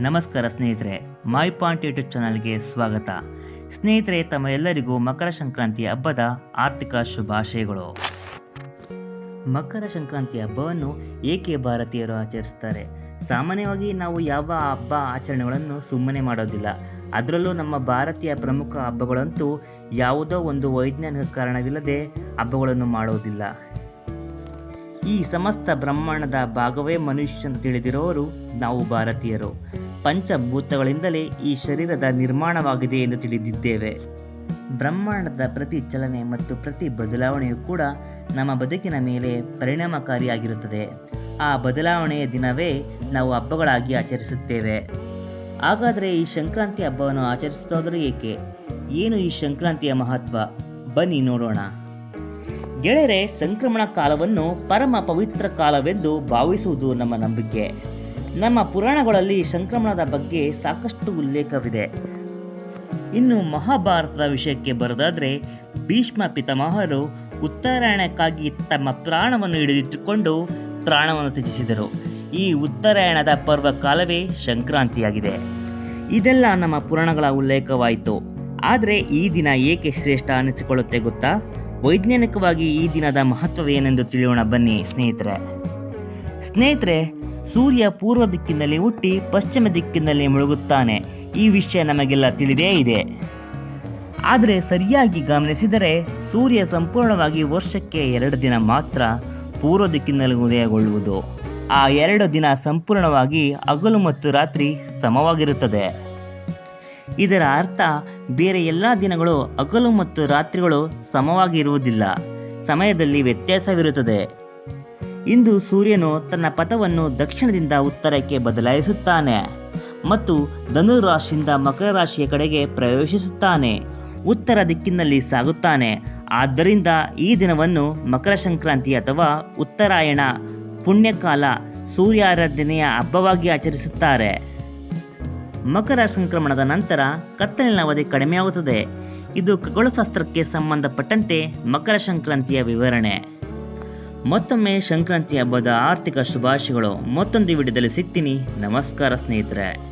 ನಮಸ್ಕಾರ ಸ್ನೇಹಿತರೆ my point YouTube ಚಾನಲ್ಗೆ ಸ್ವಾಗತ. ಸ್ನೇಹಿತರೆ ತಮ್ಮ ಎಲ್ಲರಿಗೂ ಮಕರ ಸಂಕ್ರಾಂತಿ ಹಬ್ಬದ ಆರ್ಥಿಕ ಶುಭಾಶಯಗಳು. ಮಕರ ಸಂಕ್ರಾಂತಿ ಹಬ್ಬವನ್ನು ಏಕೆ ಭಾರತೀಯರು ಆಚರಿಸ್ತಾರೆ? ಸಾಮಾನ್ಯವಾಗಿ ನಾವು ಯಾವ ಹಬ್ಬ ಆಚರಣೆಗಳನ್ನು ಸುಮ್ಮನೆ ಮಾಡೋದಿಲ್ಲ. ಅದರಲ್ಲೂ ನಮ್ಮ ಭಾರತೀಯ ಪ್ರಮುಖ ಹಬ್ಬಗಳಂತೂ ಯಾವುದೋ ಒಂದು ವೈಜ್ಞಾನಿಕ ಕಾರಣವಿಲ್ಲದೆ ಹಬ್ಬಗಳನ್ನು ಮಾಡೋದಿಲ್ಲ. ಈ ಸಮಸ್ತ ಬ್ರಹ್ಮಾಂಡದ ಭಾಗವೇ ಮನುಷ್ಯ ಅಂತ ತಿಳಿದಿರೋರು ನಾವು ಭಾರತೀಯರು. ಪಂಚಭೂತಗಳಿಂದಲೇ ಈ ಶರೀರದ ನಿರ್ಮಾಣವಾಗಿದೆ ಎಂದು ತಿಳಿದಿದ್ದೇವೆ. ಬ್ರಹ್ಮಾಂಡದ ಪ್ರತಿ ಚಲನೆ ಮತ್ತು ಪ್ರತಿ ಬದಲಾವಣೆಯೂ ಕೂಡ ನಮ್ಮ ಬದುಕಿನ ಮೇಲೆ ಪರಿಣಾಮಕಾರಿಯಾಗಿರುತ್ತದೆ. ಆ ಬದಲಾವಣೆಯ ದಿನವೇ ನಾವು ಹಬ್ಬಗಳಾಗಿ ಆಚರಿಸುತ್ತೇವೆ. ಹಾಗಾದರೆ ಈ ಸಂಕ್ರಾಂತಿ ಹಬ್ಬವನ್ನು ಆಚರಿಸುತ್ತಾದರೂ ಏಕೆ? ಏನು ಈ ಸಂಕ್ರಾಂತಿಯ ಮಹತ್ವ? ಬನ್ನಿ ನೋಡೋಣ. ಗೆಳೆಯರೆ, ಸಂಕ್ರಮಣ ಕಾಲವನ್ನು ಪರಮ ಪವಿತ್ರ ಕಾಲವೆಂದು ಭಾವಿಸುವುದು ನಮ್ಮ ನಂಬಿಕೆ. ನಮ್ಮ ಪುರಾಣಗಳಲ್ಲಿ ಸಂಕ್ರಮಣದ ಬಗ್ಗೆ ಸಾಕಷ್ಟು ಉಲ್ಲೇಖವಿದೆ. ಇನ್ನು ಮಹಾಭಾರತದ ವಿಷಯಕ್ಕೆ ಬರೋದಾದರೆ, ಭೀಷ್ಮ ಪಿತಾಮಹರು ಉತ್ತರಾಯಣಕ್ಕಾಗಿ ತಮ್ಮ ಪ್ರಾಣವನ್ನು ಹಿಡಿದಿಟ್ಟುಕೊಂಡು ಪ್ರಾಣವನ್ನು ತ್ಯಜಿಸಿದರು. ಈ ಉತ್ತರಾಯಣದ ಪರ್ವ ಕಾಲವೇ ಸಂಕ್ರಾಂತಿಯಾಗಿದೆ. ಇದೆಲ್ಲ ನಮ್ಮ ಪುರಾಣಗಳ ಉಲ್ಲೇಖವಾಯಿತು. ಆದರೆ ಈ ದಿನ ಏಕೆ ಶ್ರೇಷ್ಠ ಅನಿಸಿಕೊಳ್ಳುತ್ತೆ ಗೊತ್ತಾ? ವೈಜ್ಞಾನಿಕವಾಗಿ ಈ ದಿನದ ಮಹತ್ವವೇನೆಂದು ತಿಳಿಯೋಣ ಬನ್ನಿ, ಸ್ನೇಹಿತರೆ. ಸ್ನೇಹಿತರೆ, ಸೂರ್ಯ ಪೂರ್ವ ದಿಕ್ಕಿನಲ್ಲಿ ಹುಟ್ಟಿ ಪಶ್ಚಿಮ ದಿಕ್ಕಿನಲ್ಲಿ ಮುಳುಗುತ್ತಾನೆ. ಈ ವಿಷಯ ನಮಗೆಲ್ಲ ತಿಳಿದೇ ಇದೆ. ಆದರೆ ಸರಿಯಾಗಿ ಗಮನಿಸಿದರೆ ಸೂರ್ಯ ಸಂಪೂರ್ಣವಾಗಿ ವರ್ಷಕ್ಕೆ ಎರಡು ದಿನ ಮಾತ್ರ ಪೂರ್ವ ದಿಕ್ಕಿನಲ್ಲಿ ಉದಯಗೊಳ್ಳುವುದು. ಆ ಎರಡು ದಿನ ಸಂಪೂರ್ಣವಾಗಿ ಹಗಲು ಮತ್ತು ರಾತ್ರಿ ಸಮವಾಗಿರುತ್ತದೆ. ಇದರ ಅರ್ಥ ಬೇರೆ ಎಲ್ಲ ದಿನಗಳು ಹಗಲು ಮತ್ತು ರಾತ್ರಿಗಳು ಸಮವಾಗಿ ಇರುವುದಿಲ್ಲ ಸಮಯದಲ್ಲಿ ವ್ಯತ್ಯಾಸವಿರುತ್ತದೆ. ಇಂದು ಸೂರ್ಯನು ತನ್ನ ಪಥವನ್ನು ದಕ್ಷಿಣದಿಂದ ಉತ್ತರಕ್ಕೆ ಬದಲಾಯಿಸುತ್ತಾನೆ ಮತ್ತು ಧನುರಾಶಿಯಿಂದ ಮಕರ ರಾಶಿಯ ಕಡೆಗೆ ಪ್ರವೇಶಿಸುತ್ತಾನೆ. ಉತ್ತರ ದಿಕ್ಕಿನಲ್ಲಿ ಸಾಗುತ್ತಾನೆ. ಆದ್ದರಿಂದ ಈ ದಿನವನ್ನು ಮಕರ ಸಂಕ್ರಾಂತಿ ಅಥವಾ ಉತ್ತರಾಯಣ, ಪುಣ್ಯಕಾಲ, ಸೂರ್ಯಾರಾಧನೆಯ ಹಬ್ಬವಾಗಿ ಆಚರಿಸುತ್ತಾರೆ. ಮಕರ ಸಂಕ್ರಮಣದ ನಂತರ ಕತ್ತಲಿನ ಅವಧಿ ಕಡಿಮೆಯಾಗುತ್ತದೆ. ಇದು ಖಗೋಳಶಾಸ್ತ್ರಕ್ಕೆ ಸಂಬಂಧಪಟ್ಟಂತೆ ಮಕರ ಸಂಕ್ರಾಂತಿಯ ವಿವರಣೆ. ಮತ್ತೊಮ್ಮೆ ಸಂಕ್ರಾಂತಿ ಹಬ್ಬದ ಆರ್ಥಿಕ ಶುಭಾಶಯಗಳು. ಮತ್ತೊಂದು ವಿಡಿಯೋದಲ್ಲಿ ಸಿಗ್ತೀನಿ. ನಮಸ್ಕಾರ ಸ್ನೇಹಿತರೆ.